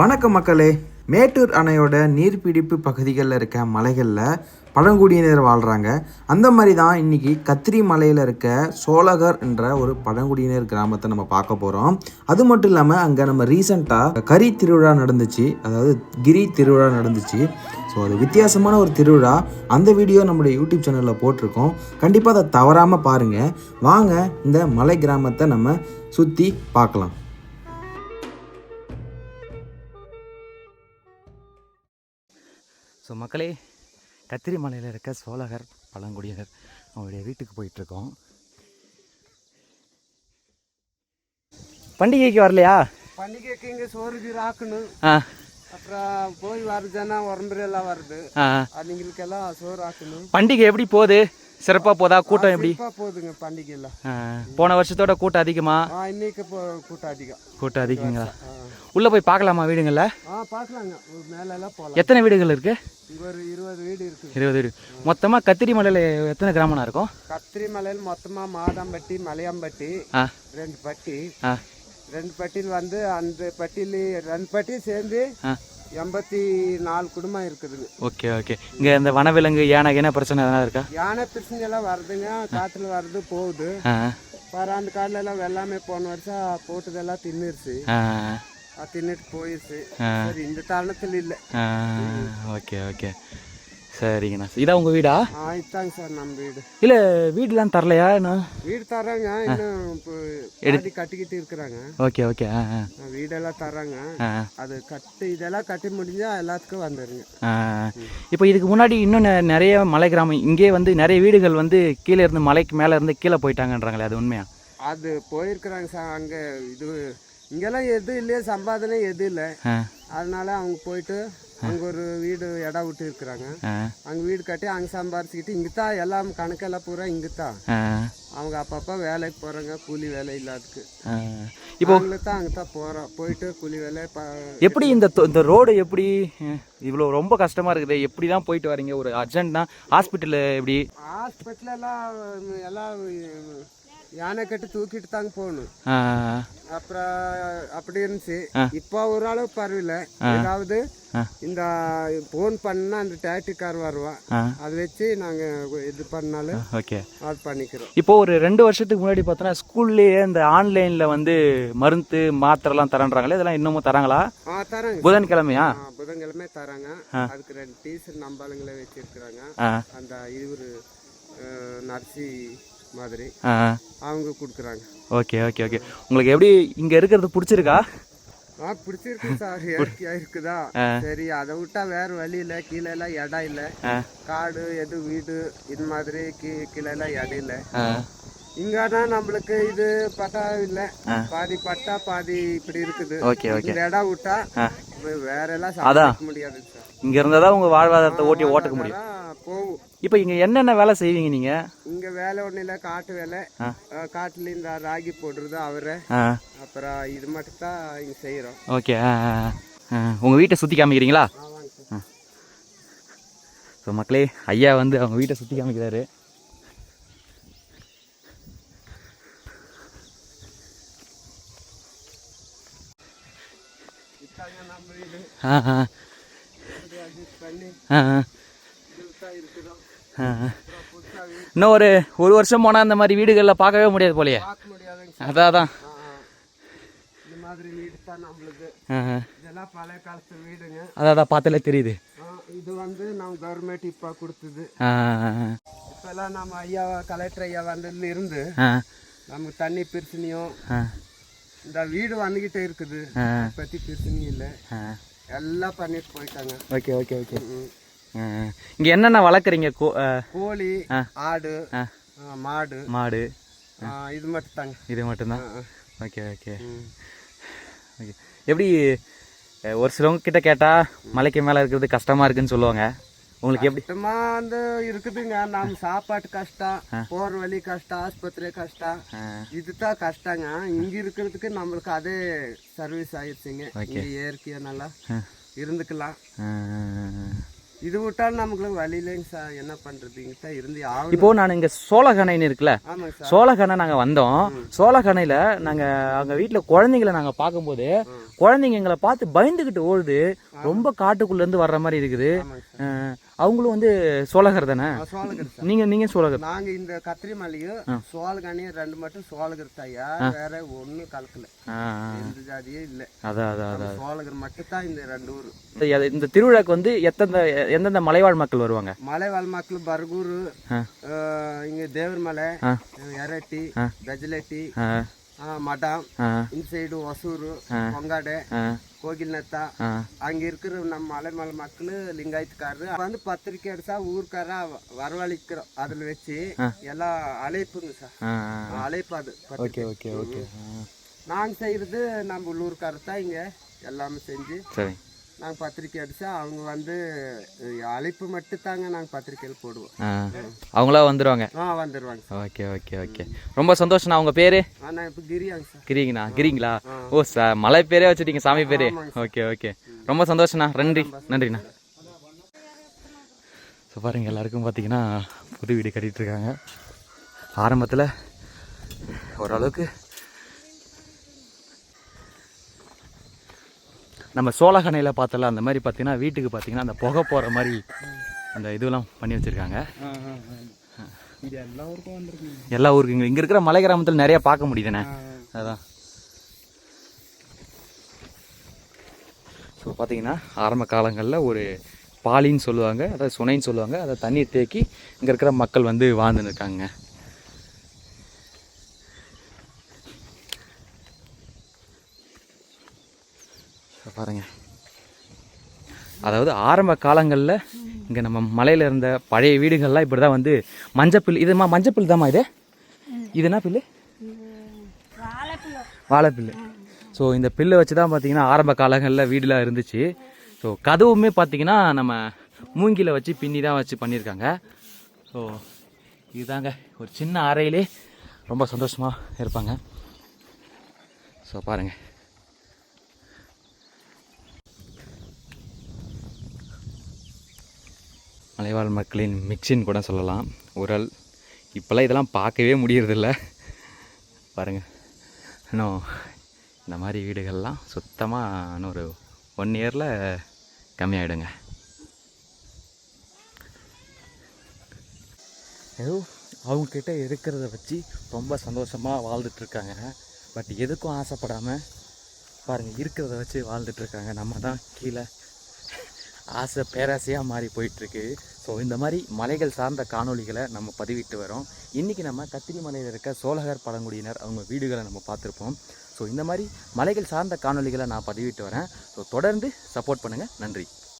வணக்கம் மக்களே. மேட்டூர் அணையோட நீர்பிடிப்பு பகுதிகளில் இருக்க மலைகளில் பழங்குடியினர் வாழ்கிறாங்க அந்த மாதிரி தான் இன்றைக்கி கத்திரி மலையில் இருக்க சோழகர் என்ற ஒரு பழங்குடியினர் கிராமத்தை நம்ம பார்க்க போகிறோம் அது மட்டும் இல்லாமல் அங்கே நம்ம ரீசண்டாக கரி திருவிழா நடந்துச்சு. அதாவது கிரி திருவிழா நடந்துச்சு. ஸோ அது வித்தியாசமான ஒரு திருவிழா. அந்த வீடியோ நம்மளுடைய யூடியூப் சேனலில் போட்டிருக்கோம். கண்டிப்பாக அதை தவறாமல் பாருங்கள் வாங்க இந்த மலை கிராமத்தை நம்ம சுற்றி பார்க்கலாம். ஸோ மக்களே கத்திரி மலையில் இருக்க சோழகர் பழங்குடியினர் அவங்களுடைய வீட்டுக்கு போயிட்டுருக்கோம். பண்டிகைக்கு வரலையா? பண்டிகைக்கு இங்கே சோறு கீறு ஆக்கணும் ஆ. அப்புறம் போய் வருதுன்னா எல்லாம் வருது. அதுங்களுக்கெல்லாம் சோறு ஆக்கணும் பண்டிகை எப்படி போகுது? சிறப்பாக போதா? கூட்டம் எப்படி? போகுதுங்க பண்டிகை எல்லாம் ஆ, போன வருஷத்தோட கூட்டம் அதிகமா? இன்னைக்கு கூட்டம் அதிகம். கூட்டம் அதிகங்களா. உள்ளே போய் பார்க்கலாமா வீடுங்களில்? ஆ பார்க்கலாங்க. ஒரு மேல எல்லாம் போகலாம். எத்தனை வீடுகள் இருக்கு? இங்கே ஒரு இருபது வீடு இருக்குது இருபது வீடு. மொத்தமாக கத்திரி மலையில் எத்தனை கிராமம்னா இருக்கும்? கத்திரி மலையில் மொத்தமாக மாதாம்பட்டி மலையாம்பட்டி ரெண்டு பட்டி. ரெண்டு பட்டியில் வந்து அந்த பட்டியில் ரெண்டு பட்டி சேர்ந்து எண்பத்தி நாலு குடும்பம் இருக்குதுங்க. Okay okay. இங்கே இந்த வனவிலங்கு யானை என்ன பிரச்சனை எதனா இருக்கா? யானை பிரச்சனை எல்லாம் வருதுங்க. காற்றுல வருது போகுது. பாரு அந்த காடுல எல்லாம் வெள்ளாமை போன வருஷம் போட்டதெல்லாம் தின்னுருச்சு. தின்னுட்டு போயிடுச்சு சரி இந்த தருணத்தில் இல்லை ஓகே ஓகே சரிங்கண்ணா இதான் உங்கள் வீடா இதாங்க சார் நம்ம வீடு இல்லை வீடுலாம் தரலையா நான் வீடு தர்றாங்க இன்னும் பாதி கட்டிக்கிட்டு இருக்கிறாங்க ஓகே ஓகே வீடெல்லாம் தர்றாங்க அது கட்டு இதெல்லாம் கட்டி முடிஞ்சா எல்லாத்துக்கும் வந்துடுங்க. இப்போ இதுக்கு முன்னாடி இன்னும் நிறைய மலை கிராமம் இங்கே வந்து நிறைய வீடுகள் வந்து கீழே இருந்து மலைக்கு மேலே இருந்து கீழே போயிட்டாங்கன்றாங்களே அது உண்மையா அது போயிருக்கிறாங்க சார் அங்கே இது இங்கெல்லாம் எதுவும் இல்லையே சம்பாதனை எதுவும் இல்லை. அதனால அவங்க போயிட்டு அங்கே ஒரு வீடு இடம் விட்டு இருக்கிறாங்க. அங்கே வீடு கட்டி அங்கே சம்பாரிச்சுக்கிட்டு இங்கே தான் எல்லாம் கணக்கெல்லாம் பூரா இங்கே தான் ஆ. அவங்க அப்பப்போ வேலைக்கு போகிறாங்க கூலி வேலை இல்லாததுக்கு. ஆ. இப்போ அவங்களுக்கு தான் அங்கே தான் போகிறோம் போயிட்டு கூலி வேலை எப்படி இந்த இந்த ரோடு எப்படி? இவ்வளோ ரொம்ப கஷ்டமாக இருக்குது. எப்படி தான் போயிட்டு வரீங்க? ஒரு அர்ஜென்ட்னா ஹாஸ்பிட்டலு எப்படி? ஹாஸ்பிட்டலெல்லாம் எல்லாம் யானை கட்டி தூக்கிட்டு தாங்க போகணும். அப்புறம் அப்படி இருந்துச்சு. இப்போ ஓரளவு பரவாயில்ல. ஏதாவது ஆ. இந்த ஃபோன் பண்ணா அந்த வருவான் ஆ. அதை வச்சு நாங்கள் இது பண்ணாலும் ஓகே அது பண்ணிக்கிறோம். இப்போ ஒரு ரெண்டு வருஷத்துக்கு முன்னாடி பார்த்தோன்னா ஸ்கூல்லேயே இந்த ஆன்லைனில் வந்து மருந்து மாத்திரைலாம் தரேன்றாங்களே இதெல்லாம் இன்னமும் தராங்களா? தராங்க. புதன்கிழமையா? புதன்கிழமை தராங்க. அதுக்கு ரெண்டு டீச்சர் நம்பாளுங்களே வச்சிருக்கிறாங்க. அந்த இவர் நர்சி மாதிரி அவங்க கொடுக்குறாங்க. Okay okay okay. உங்களுக்கு எப்படி இங்கே இருக்கிறது பிடிச்சிருக்கா? ஆ பிடிச்சிருக்கு சார். இயற்கையா இருக்குதா? சரி அதை விட்டா வேற வழி இல்லை. கீழே எல்லாம் இடம் இல்லை. காடு எது வீடு இது மாதிரி கீழே எல்லாம் இடம் இல்லை. இங்கன்னா நம்மளுக்கு இது பட்டா இல்லை. பாதி பட்டா பாதி இப்படி இருக்குது. இந்த இடம் விட்டா. வேற எல்லாம். சாப்பிட முடியாது இங்கே இருந்தால் தான் உங்கள் வாழ்வாதாரத்தை ஓட்டி ஓட்டுக்க முடியும். போகும். இப்போ இங்கே என்னென்ன வேலை செய்வீங்க நீங்கள் இங்க வேலை ஒன்றும் இல்லை காட்டு வேலை. காட்டுல இந்த ராகி போடுறது அவரை. அப்புறம் இது மட்டும் தான் இங்க செய்யறோம் ஓகே உங்கள் வீட்டை சுற்றி காமிக்கிறீங்களா? ஸோ மக்களே ஐயா வந்து அவங்க வீட்டை சுற்றி காமிக்கிறாரு. ஆ ஆ. ஆ இன்னும் ஒரு ஒரு வருஷம் போனால் அந்த மாதிரி வீடுகளில் பார்க்கவே முடியாது போலயே. அதான் அதான் அதான் அதான் பார்த்தாலே தெரியுது. இது வந்து நம்ம கவர்மெண்ட் இப்போ கொடுத்தது. இப்போல்லாம் நம்ம ஐயா கலெக்டர் ஐயா வந்ததுல இருந்து நமக்கு தண்ணி பிரச்சனையும் இந்த வீடு வந்துகிட்டே இருக்குது. பற்றி பிரச்சனையும் இல்லை. எல்லாம் பண்ணிட்டு போயிட்டாங்க. Okay okay okay. இங்கே என்னென்ன வளர்க்குறீங்க? கோழி. ஆடு மாடு மாடு இது மட்டும் தாங்க இது மட்டும்தான்? Okay okay. ஓகே. எப்படி ஒரு சிலவங்க கிட்ட கேட்டால் மலைக்கு மேலே இருக்கிறது கஷ்டமாக இருக்குன்னு சொல்லுவாங்க. உங்களுக்கு எப்படி? வந்து இருக்குதுங்க. நம்ம சாப்பாட்டு கஷ்டம் போற வழி கஷ்டம் ஆஸ்பத்திரி கஷ்டம். இதுதான் கஷ்டங்க. இங்க இருக்கிறதுக்கு நம்மளுக்கு அதே சர்வீஸ் ஆயிடுச்சுங்க. இங்க இயற்கையா நல்லா இருந்துக்கலாம். இது விட்டாலும் நமக்கு வழி இல்லைங்க சார். என்ன பண்றதுங்க சார் இருந்து இப்போ நான் இங்க சோழகணைன்னு இருக்குல்ல. சோழகணை நாங்க வந்தோம். சோழகணையில நாங்க அங்க வீட்டுல குழந்தைங்களை நாங்க பார்க்கும்போது குழந்தைங்க எங்களை பார்த்து பயந்துகிட்டு ஓடுது. ரொம்ப காட்டுக்குள்ள இருந்து வர்ற மாதிரி இருக்குது. அவங்களும் வந்து சோழகர் தானே? சோழகர் நீங்க நீங்க சோழகர். நாங்க இந்த கத்திரி மலையும் சோழகனியும் ரெண்டு மட்டும் சோழகர் தாயா? வேற ஒண்ணும் கலக்கல. எந்த ஜாதியே இல்ல. அதான் அதான் சோழகர் மட்டும் தான் இந்த ரெண்டு ஊர். இந்த- இந்த திருவிழாக்கு வந்து எத்தனை எந்தெந்த மலைவாழ் மக்கள் வருவாங்க? மலைவாழ் மக்கள் பர்கூர். இங்க தேவர்மலை ஆ. எரட்டி பெஜலட்டி மடம் இந்த சைடு ஒசூர் பொங்காடு ஆ, கோகில்நத்தா ஆ. அங்க இருக்கிற நம்ம மலைமலை மக்கள் லிங்காயத்துக்காரரு. வந்து பத்திரிக்கை அடிச்சா ஊருக்காரா வரவழைக்கிறோம். அதுல வச்சு எல்லாம் அழைப்புங்க சார். அழைப்பு அது ஓகே ஓகே ஓகே. ஆ, நாங்க செய்யறது நம்ம உள்ளூர்காரர் தான் இங்க. எல்லாமே செஞ்சு சரி. நாங்க பத்திரிக்கை அடிச்சா அவங்க வந்து அழைப்பு மட்டும் தாங்க நாங்க பத்திரிக்கையில் போடுவோம். அவங்களா வந்துடுவாங்க ஆ வந்துடுவாங்க சார். Okay okay okay. ரொம்ப சந்தோஷண்ணா உங்க பேரு? ஆனா இப்ப கிரியாங்க சார். கிரிங்கண்ணா கிரிங்களா ஓ சா மலை பேரே வச்சுட்டீங்க சாமி பேரு. Okay okay. ரொம்ப சந்தோஷண்ணா நன்றி நன்றிண்ணா. ஸோ பாருங்க எல்லாருக்கும் பார்த்தீங்கன்னா புது வீடு கட்டிட்டு இருக்காங்க. ஆரம்பத்தில் ஓரளவுக்கு நம்ம சோழகனையில் பார்த்தல அந்த மாதிரி பார்த்தீங்கன்னா வீட்டுக்கு பார்த்தீங்கன்னா அந்த புகை போகிற மாதிரி அந்த இதுவெல்லாம் பண்ணி வச்சுருக்காங்க. எல்லா ஊருக்கும் வந்துருக்குங்க எல்லா இங்கே இருக்கிற மலை கிராமத்தில் நிறைய பார்க்க முடியுதுண்ணே. அதான். ஸோ பார்த்தீங்கன்னா ஆரம்ப காலங்களில் ஒரு பாலின்னு சொல்லுவாங்க அதாவது சுனைன்னு சொல்லுவாங்க அதை தண்ணீர் தேக்கி இங்கே இருக்கிற மக்கள் வந்து வாழ்ந்துன்னு இருக்காங்க. பாருங்கள் அதாவது ஆரம்ப காலங்களில் இங்கே நம்ம மலையில் இருந்த பழைய வீடுகள்லாம் இப்படி தான் வந்து மஞ்சப்பில் இதுமா மஞ்சப்பில் தாம்மா இது? இது என்ன பில்லு? வாழைப்பில்லு. ஸோ இந்த பில்லை வச்சு தான் பார்த்தீங்கன்னா ஆரம்ப காலங்களில் வீடுலாம் இருந்துச்சு. ஸோ கதவுமே பார்த்தீங்கன்னா நம்ம மூங்கில வச்சு பின்னி தான் வச்சு பண்ணியிருக்காங்க. ஸோ இதுதாங்க. ஒரு சின்ன அறையிலே ரொம்ப சந்தோஷமாக இருப்பாங்க. ஸோ பாருங்கள் மலைவாழ் மக்களின் மிக்சின்னு கூட சொல்லலாம். உரல் இப்போல்லாம் இதெல்லாம் பார்க்கவே முடியறதில்ல. பாருங்கள் இன்னும் இந்த மாதிரி வீடுகள்லாம் சுத்தமாக இன்னும் ஒரு ஒன் இயரில் கம்மியாயிடுங்க. ஏதோ அவங்கக்கிட்ட இருக்கிறத வச்சு ரொம்ப சந்தோஷமாக வாழ்ந்துட்டுருக்காங்க. பட் எதுக்கும் ஆசைப்படாமல் பாருங்கள் இருக்கிறத வச்சு வாழ்ந்துட்டுருக்காங்க. நம்ம தான் கீழே ஆசை பேராசையாக மாறி போயிட்டுருக்கு. ஸோ இந்த மாதிரி மலைகள் சார்ந்த காணொளிகளை நம்ம பதிவிட்டு வரோம். இன்றைக்கி நம்ம கத்திரி மலையில் இருக்க சோழகர் பழங்குடியினர் அவங்க வீடுகளை நம்ம பார்த்துருப்போம். ஸோ இந்த மாதிரி மலைகள் சார்ந்த காணொளிகளை நான் பதிவிட்டு வரேன். ஸோ தொடர்ந்து சப்போர்ட் பண்ணுங்கள் நன்றி.